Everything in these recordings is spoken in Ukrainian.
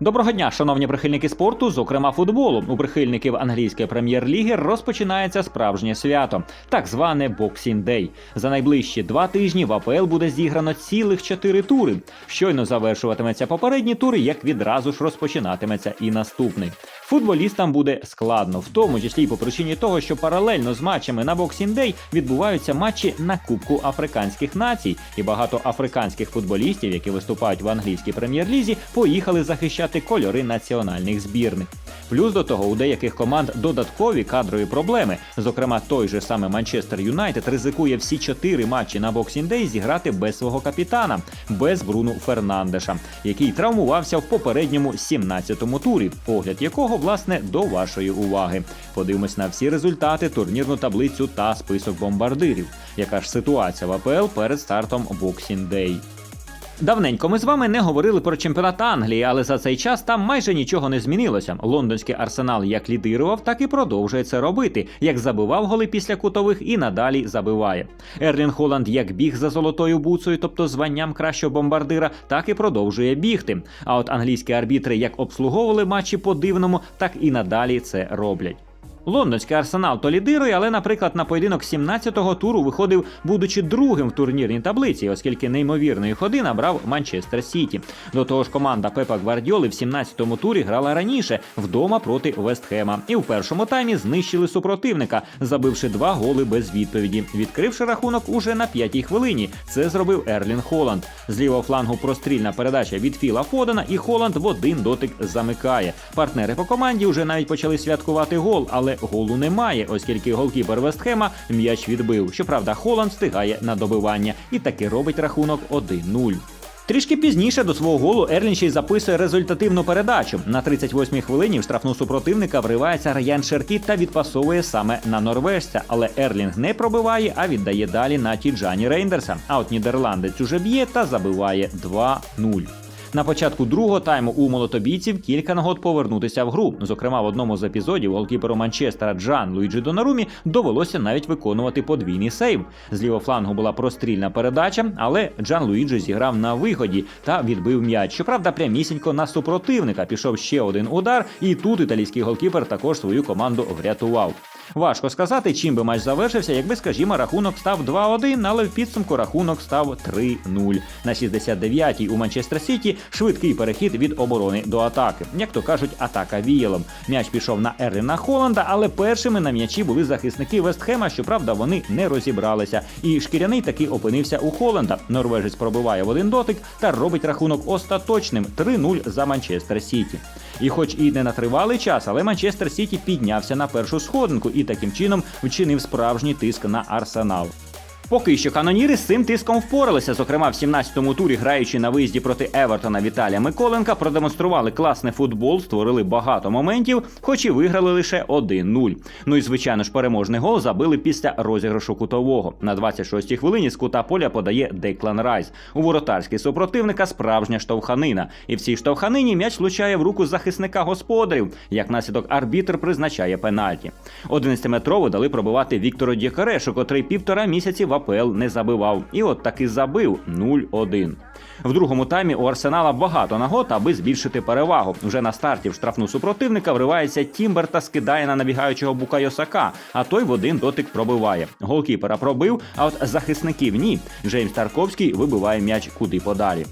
Доброго дня, шановні прихильники спорту, зокрема футболу. У прихильників англійської прем'єр-ліги розпочинається справжнє свято, так зване Boxing Day. За найближчі два тижні в АПЛ буде зіграно цілих чотири тури. Щойно завершуватиметься попередній тур, як відразу ж розпочинатиметься і наступний. Футболістам буде складно, в тому числі й по причині того, що паралельно з матчами на Boxing Day відбуваються матчі на Кубку африканських націй, і багато африканських футболістів, які виступають в англійській прем'єр-лізі, поїхали захищати кольори національних збірних. Плюс до того у деяких команд додаткові кадрові проблеми. Зокрема, той же саме Манчестер Юнайтед ризикує всі чотири матчі на Day зіграти без свого капітана, без Бруну Фернандеша, який травмувався в попередньому 17-му турі, огляд якого власне до вашої уваги. Подивимось на всі результати, турнірну таблицю та список бомбардирів. Яка ж ситуація в АПЛ перед стартом Day? Давненько ми з вами не говорили про чемпіонат Англії, але за цей час там майже нічого не змінилося. Лондонський арсенал як лідирував, так і продовжує це робити. Як забивав голи після кутових і надалі забиває. Ерлін Холланд як біг за золотою буцею, тобто званням кращого бомбардира, так і продовжує бігти. А от англійські арбітри як обслуговували матчі по дивному, так і надалі це роблять. Лондонський арсенал то лідирує, але, наприклад, на поєдинок 17-го туру виходив, будучи другим в турнірній таблиці, оскільки неймовірної ходи набрав Манчестер Сіті. До того ж, команда Пепа Гвардіоли в 17-му турі грала раніше вдома проти Вестхема. І в першому таймі знищили супротивника, забивши два голи без відповіді, відкривши рахунок уже на п'ятій хвилині. Це зробив Ерлін Холланд. З лівого флангу прострільна передача від Філа Фодена, і Холланд в один дотик замикає. Партнери по команді вже навіть почали святкувати гол, але голу немає, оскільки голкіпер Вестхема м'яч відбив. Щоправда, Холланд встигає на добивання і таки робить рахунок 1-0. Трішки пізніше до свого голу Ерлін ще й записує результативну передачу. На 38-й хвилині в штрафну супротивника вривається Раян Шеркіт та відпасовує саме на норвежця. Але Ерлінг не пробиває, а віддає далі на Тіджані Рейндерса. А от нідерландець уже б'є та забиває 2-0. На початку другого тайму у молотобійців кілька нагод повернутися в гру. Зокрема, в одному з епізодів голкіперу Манчестера Джан Луїджі Донарумі довелося навіть виконувати подвійний сейв. З лівого флангу була прострільна передача, але Джан Луїджі зіграв на виході та відбив м'яч. Щоправда, прямісінько на супротивника пішов ще один удар, і тут італійський голкіпер також свою команду врятував. Важко сказати, чим би матч завершився, якби, скажімо, рахунок став 2-1, але в підсумку рахунок став 3-0. На 69-й у Манчестер Сіті швидкий перехід від оборони до атаки. Як то кажуть, атака віялом. М'яч пішов на Ерліна Холланда, але першими на м'ячі були захисники Вестхема. Щоправда, вони не розібралися. І шкіряний таки опинився у Холланда. Норвежець пробиває в один дотик та робить рахунок остаточним 3-0 за Манчестер Сіті. І, хоч і не на тривалий час, але Манчестер Сіті піднявся на першу сходинку і таким чином вчинив справжній тиск на арсенал. Поки що каноніри з цим тиском впоралися. Зокрема, в 17-му турі, граючи на виїзді проти Евертона Віталія Миколенка, продемонстрували класний футбол, створили багато моментів, хоч і виграли лише 1-0. Ну і звичайно ж, переможний гол забили після розіграшу кутового. На 26-й хвилині з кута поля подає Деклан Райс. У воротарській супротивника справжня штовханина. І в цій штовханині м'яч влучає в руку захисника господарів. Як наслідок арбітр призначає пенальті. 11-метрову дали пробивати Віктору Дєкарешу, котрий півтора місяці в АПЛ не забивав. І от таки забив 0-1. В другому таймі у Арсенала багато нагод, аби збільшити перевагу. Вже на старті в штрафну супротивника вривається Тімбер та скидає на набігаючого Букайосака, а той в один дотик пробиває. Голкіпера пробив, а от захисників ні. Джеймс Тарковський вибиває м'яч куди подалі.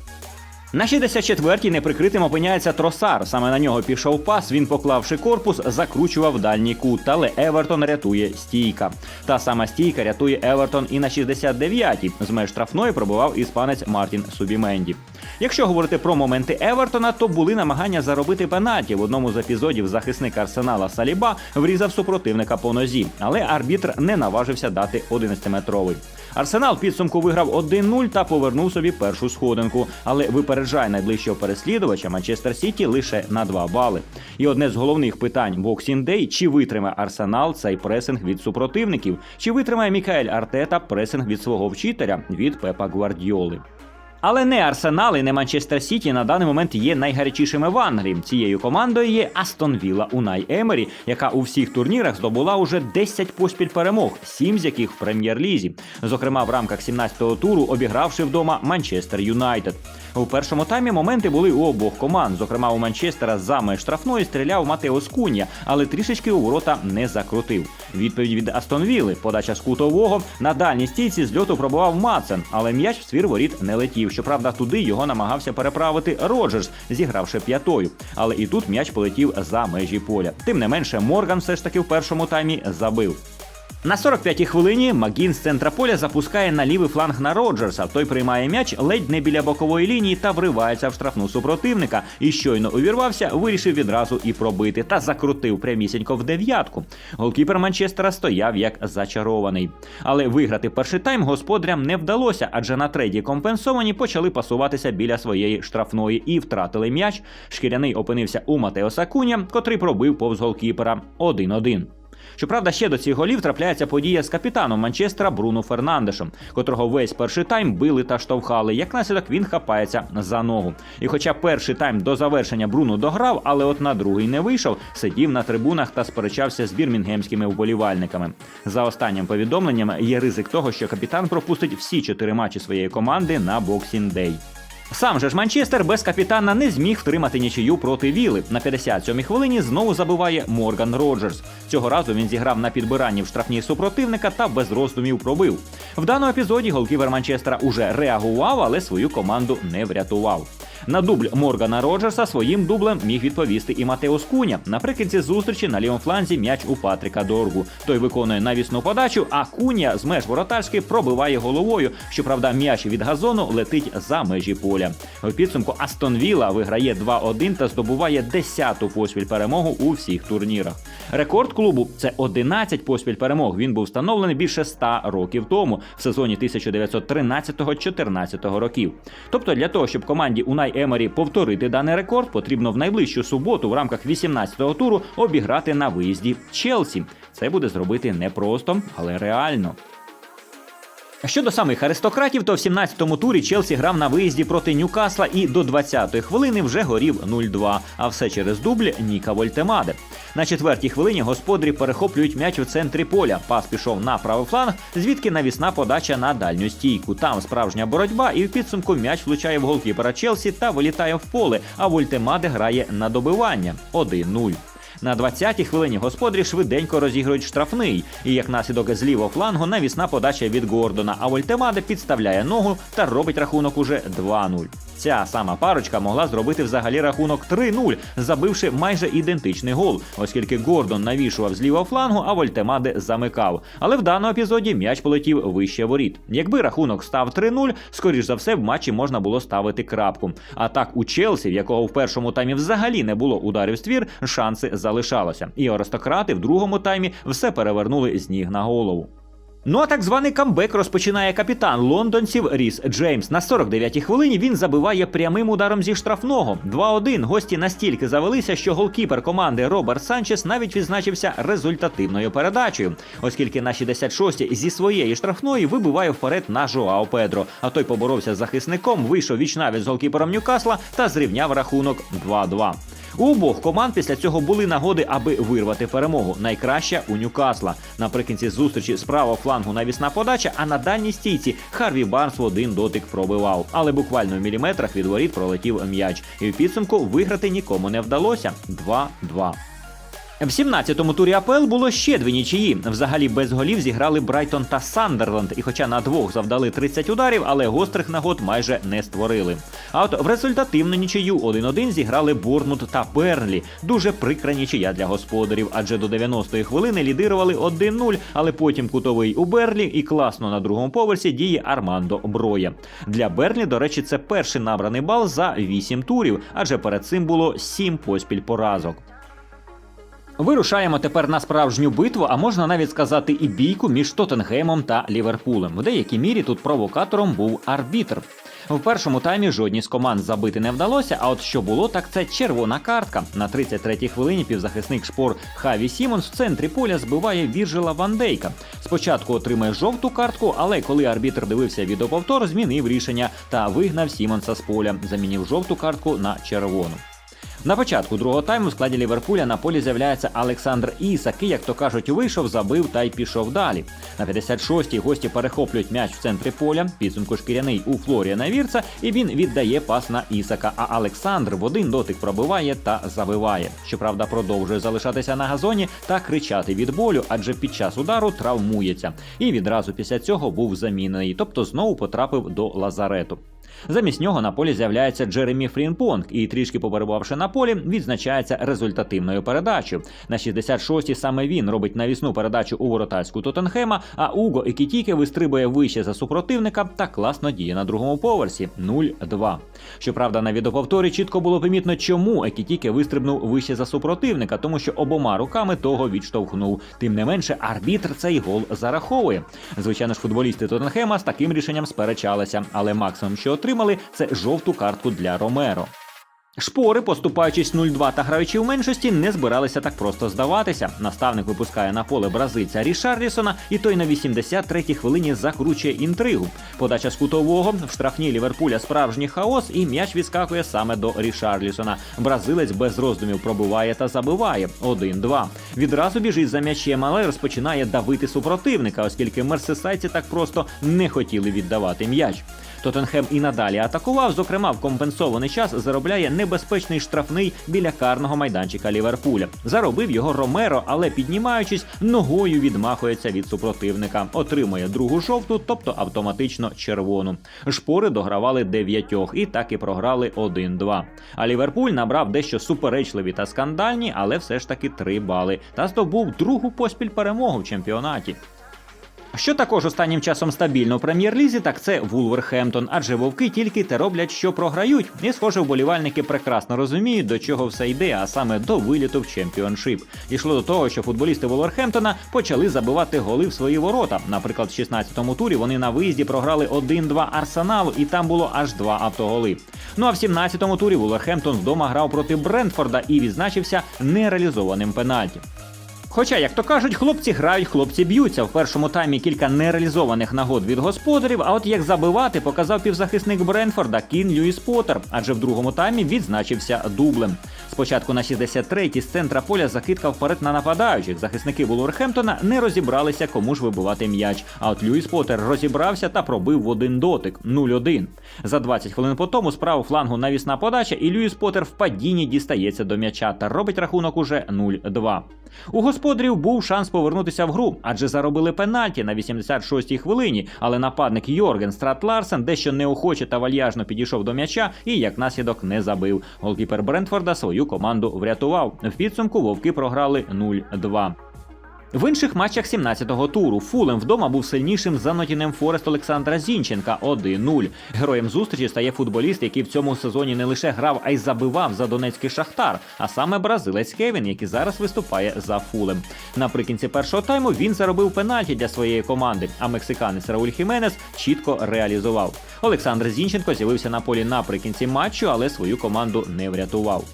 На 64-й неприкритим опиняється тросар. Саме на нього пішов пас. Він, поклавши корпус, закручував дальній кут. Але Евертон рятує стійка. Та сама стійка рятує Евертон і на 69-й. З меж штрафної пробував іспанець Мартін Субіменді. Якщо говорити про моменти Евертона, то були намагання заробити пенальті. В одному з епізодів захисник арсенала Саліба врізав супротивника по нозі, але арбітр не наважився дати 11-метровий. Арсенал підсумку виграв 1-0 та повернув собі першу сходинку, але випереджає найближчого переслідувача Манчестер Сіті лише на 2 бали. І одне з головних питань Boxing Day – чи витримає Арсенал цей пресинг від супротивників, чи витримає Мікаель Артета пресинг від свого вчителя від Пепа Гвардіоли. Але не Арсенал і не Манчестер Сіті на даний момент є найгарячішими в Англії. Цією командою є Астон Вілла Унай Емері, яка у всіх турнірах здобула уже 10 поспіль перемог, 7 з яких в прем'єр-лізі. Зокрема, в рамках 17-го туру обігравши вдома Манчестер Юнайтед. У першому таймі моменти були у обох команд. Зокрема, у Манчестера за штрафної стріляв Матео Скунія, але трішечки у ворота не закрутив. Відповідь від Астон Вілли. Подача з кутового на дальній стійці з льоту пробував Мацен, але м'яч в свір воріт не летів. Щоправда, туди його намагався переправити Роджерс, зігравши п'ятою. Але і тут м'яч полетів за межі поля. Тим не менше, Морган все ж таки в першому таймі забив. На 45-й хвилині Магін з центра поля запускає на лівий фланг на Роджерса. Той приймає м'яч ледь не біля бокової лінії та вривається в штрафну супротивника. І щойно увірвався, вирішив відразу і пробити та закрутив прямісінько в дев'ятку. Голкіпер Манчестера стояв як зачарований. Але виграти перший тайм господарям не вдалося, адже на третій компенсовані почали пасуватися біля своєї штрафної і втратили м'яч. Шкіряний опинився у Матеоса Куня, котрий пробив повз голкіпера 1-1. Щоправда, ще до цих голів трапляється подія з капітаном Манчестера Бруно Фернандешем, котрого весь перший тайм били та штовхали. Як наслідок він хапається за ногу. І хоча перший тайм до завершення Бруно дограв, але от на другий не вийшов, сидів на трибунах та сперечався з бірмінгемськими вболівальниками. За останнім повідомленням є ризик того, що капітан пропустить всі чотири матчі своєї команди на Boxing Day. Сам же ж Манчестер без капітана не зміг втримати нічию проти Віли. На 57-й хвилині знову забиває Морган Роджерс. Цього разу він зіграв на підбиранні в штрафній супротивника та без роздумів пробив. В даному епізоді голківер Манчестера уже реагував, але свою команду не врятував. На дубль Моргана Роджерса своїм дублем міг відповісти і Матеос Куня. Наприкінці зустрічі на лівому фланзі м'яч у Патріка Доргу. Той виконує навісну подачу, а Куня з меж воротарськи пробиває головою. Щоправда, м'яч від газону летить за межі поля. В підсумку Астон Вілла виграє 2-1 та здобуває 10-ту поспіль перемогу у всіх турнірах. Рекорд клубу це 11 поспіль перемог. Він був встановлений більше 100 років тому, в сезоні 1913-14 років. Тобто, для того, щоб команді Унай Емері повторити даний рекорд, потрібно в найближчу суботу в рамках 18-го туру обіграти на виїзді Челсі. Це буде зробити непросто, але реально. Щодо самих аристократів, то в 17-му турі Челсі грав на виїзді проти Ньюкасла і до 20-ї хвилини вже горів 0-2, а все через дубль Ніка Вольтемаде. На четвертій хвилині господарі перехоплюють м'яч у центрі поля. Пас пішов на правий фланг, звідки навісна подача на дальню стійку. Там справжня боротьба, і в підсумку м'яч влучає в голкіпера Челсі та вилітає в поле. А Вольтемаде грає на добивання 1-0. На 20-й хвилині господарі швиденько розігрують штрафний, і як наслідок з лівого флангу навісна подача від Гордона, а Вольтемаде підставляє ногу та робить рахунок уже 2-0. Ця сама парочка могла зробити взагалі рахунок 3-0, забивши майже ідентичний гол, оскільки Гордон навішував з лівого флангу, а Вольтемаде замикав. Але в даному епізоді м'яч полетів вище воріт. Якби рахунок став 3-0, скоріш за все в матчі можна було ставити крапку. А так у Челсі, в якого в першому таймі взагалі не було ударів ствір, шанси залишалося. І аристократи в другому таймі все перевернули з ніг на голову. Ну а так званий камбек розпочинає капітан лондонців Ріс Джеймс. На 49-й хвилині він забиває прямим ударом зі штрафного. 2-1. Гості настільки завелися, що голкіпер команди Роберт Санчес навіть відзначився результативною передачею, оскільки на 66-й зі своєї штрафної вибиває вперед на Жоао Педро. А той поборовся з захисником, вийшов вічнавість з голкіпером Ньюкасла та зрівняв рахунок 2-2. У обох команд після цього були нагоди, аби вирвати перемогу. Найкраща у Ньюкасла. Наприкінці зустрічі з правого флангу навісна подача, а на дальній стійці Харві Барнс в один дотик пробивав. Але буквально в міліметрах від воріт пролетів м'яч. І в підсумку виграти нікому не вдалося. 2-2. В 17-му турі АПЛ було ще дві нічиї. Взагалі без голів зіграли Брайтон та Сандерленд. І хоча на двох завдали 30 ударів, але гострих нагод майже не створили. А от в результативну нічию 1-1 зіграли Борнмут та Бернлі. Дуже прикра нічия для господарів, адже до 90-ї хвилини лідирували 1-0, але потім кутовий у Берлі і класно на другому поверсі діє Армандо Броя. Для Берлі, до речі, це перший набраний бал за 8 турів, адже перед цим було 7 поспіль поразок. Вирушаємо тепер на справжню битву, а можна навіть сказати і бійку між Тоттенгемом та Ліверпулем. В деякій мірі тут провокатором був арбітр. В першому таймі жодній з команд забити не вдалося. А от що було, так це червона картка. На 33-й хвилині півзахисник шпор Хаві Сімонс в центрі поля збиває Віржила Вандейка. Спочатку отримає жовту картку, але коли арбітр дивився відеоповтор, змінив рішення та вигнав Сімонса з поля, замінив жовту картку на червону. На початку другого тайму в складі Ліверпуля на полі з'являється Олександр Ісак, і, як то кажуть, вийшов, забив та й пішов далі. На 56-й гості перехоплюють м'яч в центрі поля. Підсумку шкіряний у Флоріана Вірца, і він віддає пас на Ісака. А Олександр в один дотик пробиває та забиває. Щоправда, продовжує залишатися на газоні та кричати від болю, адже під час удару травмується. І відразу після цього був замінений, тобто знову потрапив до лазарету. Замість нього на полі з'являється Джеремі Фрінпонг і, трішки побарибавши на полі, відзначається результативною передачею. На 66-й саме він робить навісну передачу у воротарську Тоттенхема, а Уго Екітіке вистрибує вище за супротивника та класно діє на другому поверсі 0-2. Щоправда, на відеоповторі чітко було помітно, чому Екітіке вистрибнув вище за супротивника, тому що обома руками того відштовхнув. Тим не менше, арбітр цей гол зараховує. Звичайно ж, футболісти Тоттенхема з таким рішенням сперечалися, але максимум, що отримали, це жовту картку для Ромеро. Шпори, поступаючись 0-2 та граючи в меншості, не збиралися так просто здаватися. Наставник випускає на поле бразильця Рішарлісона, і той на 83-й хвилині закручує інтригу. Подача з кутового в штрафній Ліверпуля справжній хаос, і м'яч відскакує саме до Рішарлісона. Бразилець без роздумів пробиває та забиває 1-2. Відразу біжить за м'ячем, але розпочинає давити супротивника, оскільки мерсисайці так просто не хотіли віддавати м'яч. Тоттенхем і надалі атакував. Зокрема, в компенсований час заробляє небезпечний штрафний біля карного майданчика Ліверпуля. Заробив його Ромеро, але піднімаючись, ногою відмахується від супротивника. Отримує другу жовту, тобто автоматично червону. Шпори догравали дев'ятьох і так і програли 1-2. А Ліверпуль набрав дещо суперечливі та скандальні, але все ж таки 3 бали та здобув другу поспіль перемогу в чемпіонаті. Що також останнім часом стабільно у прем'єр-лізі, так це Вулверхемптон, адже вовки тільки те роблять, що програють. І, схоже, вболівальники прекрасно розуміють, до чого все йде, а саме до виліту в чемпіоншип. Дійшло до того, що футболісти Вулверхемптона почали забивати голи в свої ворота. Наприклад, в 16-му турі вони на виїзді програли 1-2 арсеналу, і там було аж два автоголи. Ну а в 17-му турі Вулверхемптон вдома грав проти Брентфорда і відзначився нереалізованим пенальті. Хоча, як то кажуть, хлопці грають, хлопці б'ються. В першому таймі кілька нереалізованих нагод від господарів. А от як забивати, показав півзахисник Бренфорда Кін Льюіс Поттер, адже в другому таймі відзначився дублем. Спочатку на 63-й з центра поля закидка вперед на нападаючих. Захисники Вулверхемптона не розібралися, кому ж вибивати м'яч. А от Льюіс Поттер розібрався та пробив в один дотик 0-1. За 20 хвилин по тому з правого флангу навісна подача, і Льюіс Поттер в падінні дістається до м'яча та робить рахунок уже 0-2. У господарів був шанс повернутися в гру, адже заробили пенальті на 86-й хвилині. Але нападник Йорген Страт Ларсен дещо неохоче та вальяжно підійшов до м'яча і як наслідок не забив. Голкіпер Брентфорда свою команду врятував. В підсумку вовки програли 0-2. В інших матчах 17-го туру Фулем вдома був сильнішим за Нотінем Форест Олександра Зінченка 1-0. Героєм зустрічі стає футболіст, який в цьому сезоні не лише грав, а й забивав за донецький шахтар, а саме бразилець Кевін, який зараз виступає за Фулем. Наприкінці першого тайму він заробив пенальті для своєї команди, а мексиканець Рауль Хіменес чітко реалізував. Олександр Зінченко з'явився на полі наприкінці матчу, але свою команду не врятував.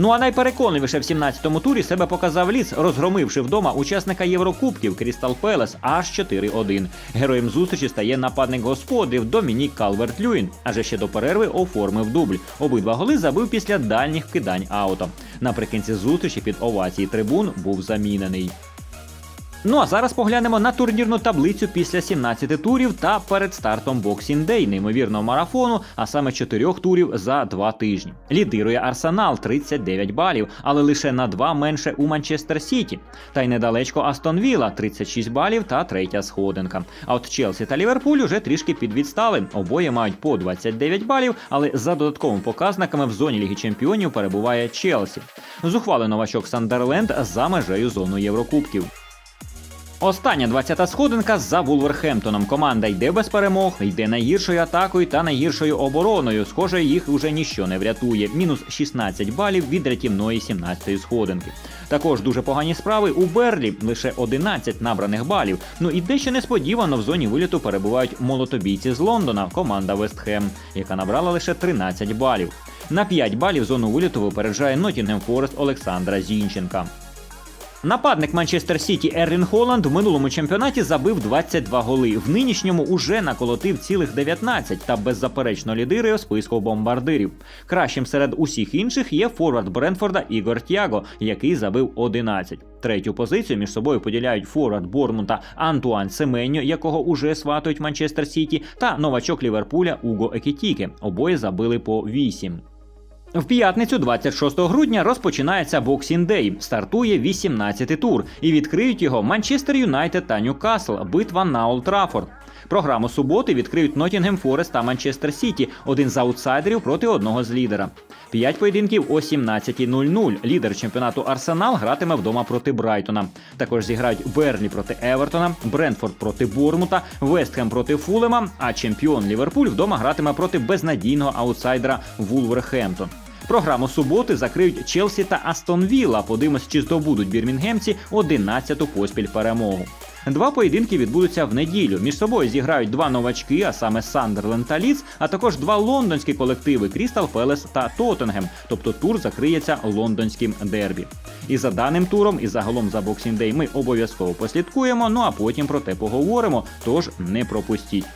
Ну а найпереконливіше в 17-му турі себе показав ліс, розгромивши вдома учасника Єврокубків Крістал Пелес аж 4-1. Героєм зустрічі стає нападник господарів Домінік Калверт Люїн, адже ще до перерви оформив дубль. Обидва голи забив після дальніх кидань ауто. Наприкінці зустрічі під овації трибун був замінений. Ну а зараз поглянемо на турнірну таблицю після 17 турів та перед стартом Boxing Day, неймовірного марафону, а саме 4 турів за 2 тижні. Лідирує Арсенал 39 балів, але лише на 2 менше у Манчестер Сіті. Та й недалечко Астон Вілла 36 балів та третя сходинка. А от Челсі та Ліверпуль уже трішки підвідстали. Обоє мають по 29 балів, але за додатковими показниками в зоні Ліги Чемпіонів перебуває Челсі. Зухвалий новачок Сандерленд за межею зону Єврокубків. Остання 20-та сходинка за Вулверхемптоном. Команда йде без перемог, йде найгіршою атакою та найгіршою обороною. Схоже, їх уже ніщо не врятує. Мінус 16 балів від рятівної 17-ї сходинки. Також дуже погані справи у Берлі, лише 11 набраних балів. Ну і дещо несподівано в зоні виліту перебувають молотобійці з Лондона, команда Вестхем, яка набрала лише 13 балів. На 5 балів зону виліту випереджає Нотінгем Форест Олександра Зінченка. Нападник Манчестер Сіті Ерлін Холланд в минулому чемпіонаті забив 22 голи. В нинішньому уже наколотив цілих 19 та беззаперечно лідирує списку бомбардирів. Кращим серед усіх інших є форвард Брентфорда Ігор Тяго, який забив 11. Третю позицію між собою поділяють форвард Бормута Антуан Семеньо, якого уже сватують Манчестер Сіті, та новачок Ліверпуля Уго Екітіке. Обоє забили по 8. В п'ятницю, 26 грудня, розпочинається Boxing Day. Стартує 18-й тур, і відкриють його Манчестер Юнайтед та Ньюкасл. Битва на Олд Траффорд. Програму суботи відкриють Нотінгем Форест та Манчестер Сіті, один з аутсайдерів проти одного з лідера. П'ять поєдинків о 17.00. Лідер чемпіонату Арсенал гратиме вдома проти Брайтона. Також зіграють Берлі проти Евертона, Брентфорд проти Бормута, Вестхем проти Фулема. А чемпіон Ліверпуль вдома гратиме проти безнадійного аутсайдера Вулверхемптон. Програму суботи закриють Челсі та Астон Вілла. Подивимось, чи здобудуть бірмінгемці 11-ту поспіль перемогу. Два поєдинки відбудуться в неділю. Між собою зіграють два новачки, а саме Сандерленд та Ліц, а також два лондонські колективи Крістал Пелес та Тоттенгем. Тобто тур закриється лондонським дербі. І за даним туром, і загалом за Boxing Day ми обов'язково послідкуємо. Ну а потім про те поговоримо. Тож не пропустіть.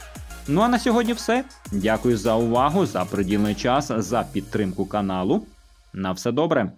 Ну а на сьогодні все. Дякую за увагу, за приділений час, за підтримку каналу. На все добре.